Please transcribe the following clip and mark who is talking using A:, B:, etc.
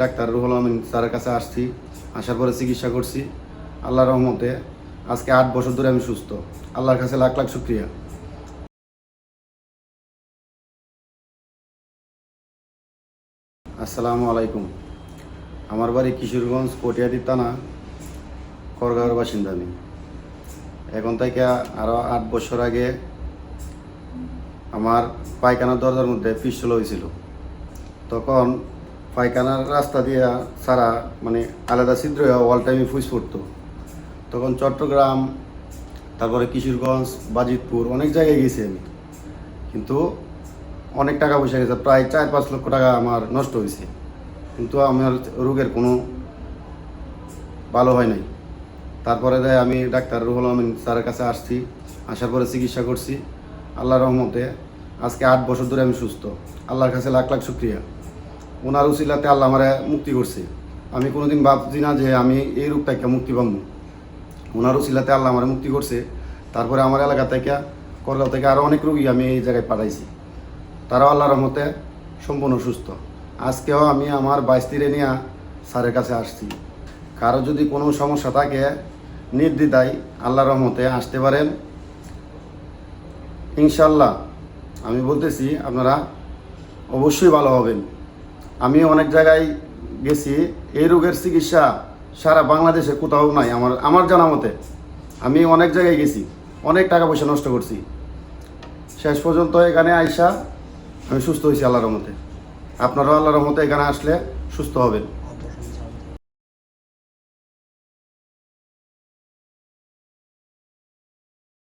A: Doctor Ruhul Amin স্যারের কাছে আসছি, আসার পরে চিকিৎসা করছি। আল্লাহর রহমতে আজকে আট বছর ধরে আমি সুস্থ। আল্লাহর কাছে লাখ লাখ শুক্রিয়া। আসসালামু আলাইকুম। আমার বাড়ি কিশোরগঞ্জ কটিয়াদি থানা করগাঁওয়ের বাসিন্দা আমি। এখন থেকে আরও আট বছর আগে আমার পায়খানার দরজার মধ্যে পিস্তল হয়েছিল। তখন পায়খানার রাস্তা দিয়ে সারা মানে আলাদা ছিদ্র অল টাইমে ফুস পড়তো। তখন চট্টগ্রাম, তারপরে কিশোরগঞ্জ, বাজিতপুর অনেক জায়গায় গেছি আমি। কিন্তু অনেক টাকা পয়সা গেছে, প্রায় চার পাঁচ লক্ষ টাকা আমার নষ্ট হয়েছে। কিন্তু আমার রোগের কোনো ভালো হয় নাই। তারপরে আমি ডাক্তার রুহুল আমিন স্যারের কাছে আসছি, আসার পরে চিকিৎসা করছি। আল্লাহর রহমতে আজকে আট বছর ধরে আমি সুস্থ। আল্লাহর কাছে লাখ লাখ শুক্রিয়া। ওনার উচিলাতে আল্লাহ আমারে মুক্তি করছে। আমি কোনোদিন ভাবছি না যে আমি এই রোগ থেকে মুক্তি পাবো। ওনার উচিলাতে আল্লাহ আমার মুক্তি করছে। তারপরে আমার এলাকা থেকে, করগাঁও থেকে আরও অনেক রোগী আমি এই জায়গায় পাঠাইছি। তারাও আল্লাহর রহমতে সম্পূর্ণ সুস্থ। আজকেও আমি আমার বাইস্তিরে নিয়ে স্যারের কাছে আসছি। কারও যদি কোনো সমস্যা থাকে, নির্দ্বিধায় আল্লাহর রহমতে আসতে পারেন। ইনশাল্লাহ আমি বলতেছি আপনারা অবশ্যই ভালো হবেন। আমি অনেক জায়গায় গেছি। এই রোগের চিকিৎসা সারা বাংলাদেশে কোথাও নাই আমার আমার জানা মতে। আমি অনেক জায়গায় গেছি, অনেক টাকা পয়সা নষ্ট করছি। শেষ পর্যন্ত এখানে আইসা আমি সুস্থ হয়েছি আল্লাহর রহমতে। আপনারাও আল্লাহর রহমতে এখানে আসলে সুস্থ হবেন।